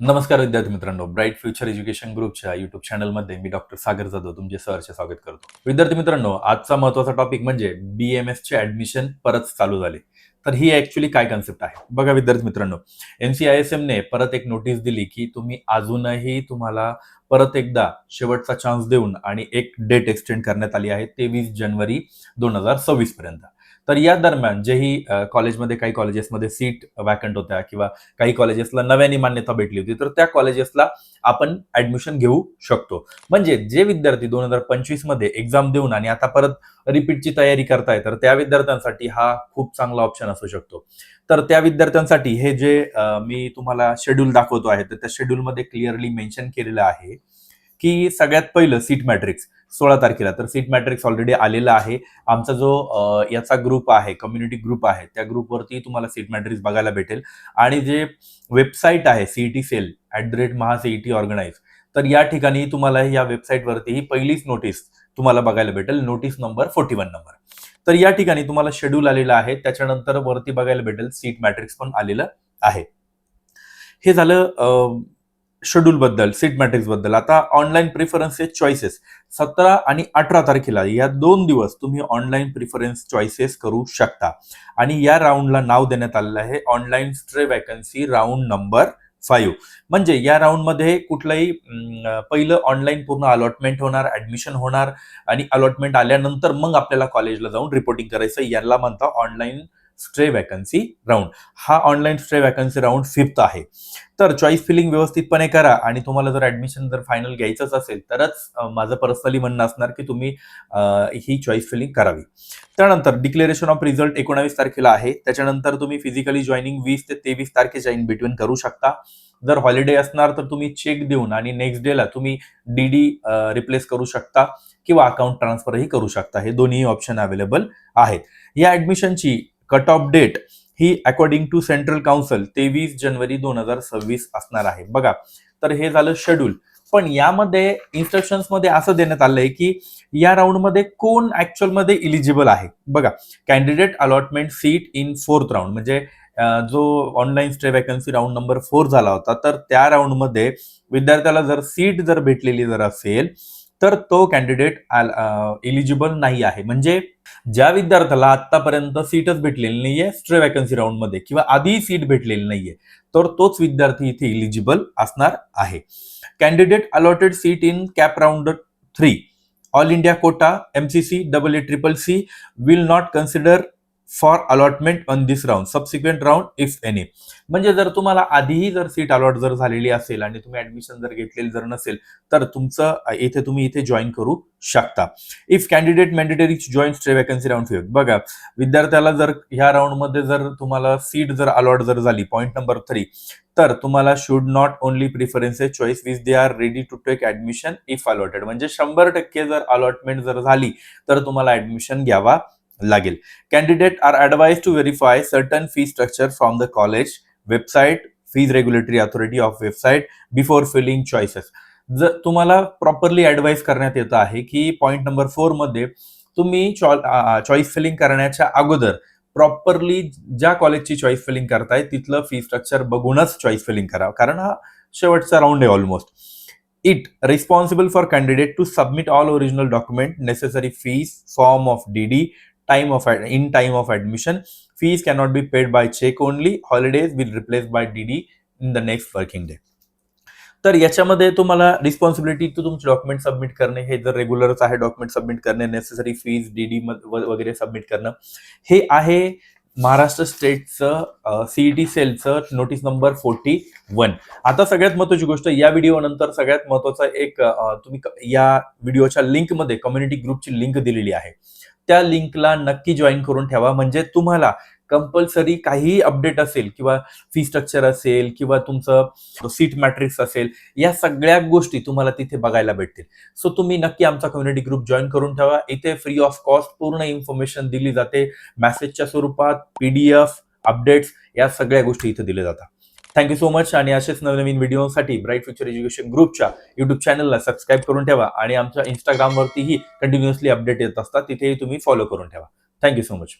नमस्कार विद्यार्थी मित्रांनो ब्राईट फ्युचर एज्युकेशन ग्रुपच्या युट्यूब चॅनलमध्ये मी डॉक्टर सागर जाधव तुमचे सहर्ष स्वागत करतो. विद्यार्थी मित्रांनो आजचा महत्त्वाचा टॉपिक म्हणजे बी एम एसचे ऍडमिशन परत चालू झाले. तर ही ऍक्च्युली काय कन्सेप्ट आहे? बघा विद्यार्थी मित्रांनो एन सी आय एस एमने परत एक नोटीस दिली की तुम्ही अजूनही तुम्हाला परत एकदा शेवटचा चान्स देऊन आणि एक डेट एक्सटेंड करण्यात आली आहे तेवीस जानेवारी दोन हजार सव्वीस पर्यंत. तर या दरम्यान जेही कॉलेजमध्ये काही कॉलेजेसमध्ये सीट वॅकंट होत्या किंवा काही कॉलेजेसला नव्याने मान्यता भेटली होती तर त्या कॉलेजेसला आपण ऍडमिशन घेऊ शकतो. म्हणजे जे विद्यार्थी दोन हजार पंचवीसमध्ये एक्झाम देऊन आणि आता परत रिपीटची तयारी करताय तर त्या विद्यार्थ्यांसाठी हा खूप चांगला ऑप्शन असू शकतो. तर त्या विद्यार्थ्यांसाठी हे जे मी तुम्हाला शेड्यूल दाखवतो आहे तर त्या शेड्यूलमध्ये क्लिअरली मेन्शन केलेलं आहे की सगळ्यात पहिलं सीट मॅट्रिक्स सोळा तारखेला. तर सीट मॅट्रिक्स ऑलरेडी आलेला आहे. आमचा जो याचा ग्रुप आहे कम्युनिटी ग्रुप आहे त्या ग्रुपवरती तुम्हाला सीट मॅट्रिक्स बघायला भेटेल. आणि जे वेबसाईट आहे CET cell at the rate Maha CET organise तर या ठिकाणी तुम्हाला या वेबसाईटवरती ही पहिलीच नोटीस तुम्हाला बघायला भेटेल. Notice number forty one number तर या ठिकाणी तुम्हाला शेड्यूल आलेला आहे. त्याच्यानंतर वरती बघायला भेटेल. सीट मॅट्रिक्स पण आलेलं आहे. हे झालं शेड्यूल बद्दल सीट मॅट्रिक्सबद्दल. आता ऑनलाईन प्रिफरन्सेस चॉईसेस सतरा आणि अठरा तारखेला या दोन दिवस तुम्ही ऑनलाईन प्रिफरन्स चॉईसेस करू शकता. आणि या राऊंडला नाव देण्यात आलेलं आहे online stray vacancy round number five म्हणजे या राऊंडमध्ये कुठलंही पहिलं ऑनलाईन पूर्ण अलॉटमेंट होणार ऍडमिशन होणार आणि अलॉटमेंट आल्यानंतर मग आपल्याला कॉलेजला जाऊन रिपोर्टिंग करायचं याला म्हणता ऑनलाईन स्ट्रे वॅकन्सी राऊंड हा online stray vacancy round fifth आहे. तर चॉईस फिलिंग व्यवस्थितपणे करा आणि तुम्हाला जर ऍडमिशन जर फायनल घ्यायचंच असेल तरच माझं पर्सनली म्हणणं असणार की तुम्ही ही चॉईस फिलिंग करावी. त्यानंतर डिक्लेरेशन ऑफ रिझल्ट एकोणावीस तारखेला आहे. त्याच्यानंतर तुम्ही फिजिकली जॉईनिंग वीस ते तेवीस तारखेच्या इन बिटवीन करू शकता. जर हॉलिडे असणार तर तुम्ही चेक देऊन आणि नेक्स्ट डेला तुम्ही डी डी रिप्लेस करू शकता किंवा अकाउंट ट्रान्सफरही करू शकता. हे दोन्ही ऑप्शन अवेलेबल आहेत. या ऍडमिशनची कट ऑफ डेट ही अकॉर्डिंग टू सेंट्रल काउन्सिल तेवीस जानेवारी दोन हजार सव्वीस असणार आहे. बघा तर हे झालं शेड्यूल पण यामध्ये इन्स्ट्रक्शन्समध्ये असं देण्यात आलंय की या राऊंडमध्ये कोण ऍक्च्युअलमध्ये इलिजिबल आहे? बघा candidate allotment seat in fourth round म्हणजे जो online stray vacancy round number four झाला होता तर त्या राऊंडमध्ये विद्यार्थ्याला जर सीट जर भेटलेली जर असेल तर तो कॅन्डिडेट एलिजिबल uh, नाही आहे. म्हणजे ज्या विद्यार्थ्याला आतापर्यंत सीटच भेटलेली नाहीये स्ट्रे वॅकन्सी राऊंडमध्ये किंवा आधी सीट भेटलेली नाहीये तर तोच विद्यार्थी इथे इलिजिबल असणार आहे. Candidate allotted seat in CAP round three all India quota MCC double A triple C will not consider for allotment on this round subsequent round if any म्हणजे जर तुम्हाला आधीही जर सीट अलॉट जर झालेली असेल आणि तुम्ही ऍडमिशन जर घेतलेली जर नसेल तर तुमचं इथे तुम्ही इथे जॉईन करू शकता. If candidate mandatory join stray vacancy round fifth बघा विद्यार्थ्याला जर ह्या राऊंडमध्ये जर तुम्हाला सीट जर अलॉट जर झाली पॉईंट नंबर थ्री तर तुम्हाला should not only preferences choice which they are ready to take admission if allotted म्हणजे शंभर टक्के जर अलॉटमेंट जर झाली तर तुम्हाला ऍडमिशन घ्यावा लागेल. Candidate are advised to verify certain fee structure from the college website fees regulatory authority of website before filling choices जर तुम्हाला प्रॉपरली ऍडवाइस करण्यात येतं आहे की पॉईंट नंबर फोरमध्ये तुम्ही चॉईस फिलिंग करण्याच्या अगोदर प्रॉपरली ज्या कॉलेजची चॉईस फिलिंग करताय तिथलं फी स्ट्रक्चर बघूनच चॉईस फिलिंग करा. कारण हा शेवटचा राऊंड आहे almost it responsible for candidate to submit all original document necessary fees form of DD time of in time of admission fees cannot be paid by check only holidays will replace by dd in the next working day. तर याच्यामध्ये तुम्हाला responsibility to तुमचे document submit करणे हे जर रेग्युलरच आहे document submit करणे नेसेसरी फीज डीडी वगैरे सबमिट करणं हे आहे महाराष्ट्र स्टेटचं सीईटी सेलचं नोटीस नंबर फोर्टी वन आता सगळ्यात महत्वाची गोष्ट या व्हिडिओ नंतर सगळ्यात महत्त्वाचा एक तुम्ही या व्हिडिओच्या लिंकमध्ये कम्युनिटी ग्रुपची लिंक दिलेली आहे. त्या लिंकला नक्की जॉईन करून ठेवा. म्हणजे तुम्हाला कंपल्सरी काहीही अपडेट असेल किंवा फी स्ट्रक्चर असेल किंवा तुमचं सीट मॅट्रिक्स असेल या सगळ्या गोष्टी तुम्हाला तिथे बघायला भेटतील. सो तुम्ही नक्की आमचा कम्युनिटी ग्रुप जॉईन करून ठेवा. इथे फ्री ऑफ कॉस्ट पूर्ण इन्फॉर्मेशन दिली जाते. मेसेजच्या स्वरूपात पीडीएफ अपडेट्स या सगळ्या गोष्टी इथे दिल्या जातात. थँक्यू सो मच आणि असेच नवनवीन व्हिडिओसाठी ब्राईट फ्युचर एज्युकेशन ग्रुपच्या युट्यूब चॅनलला सबस्क्राईब करून ठेवा. आणि आमच्या इंस्टाग्रामवरतीही कंटिन्युअसली अपडेट येत असतात. तिथेही तुम्ही फॉलो करून ठेवा. Thank you so much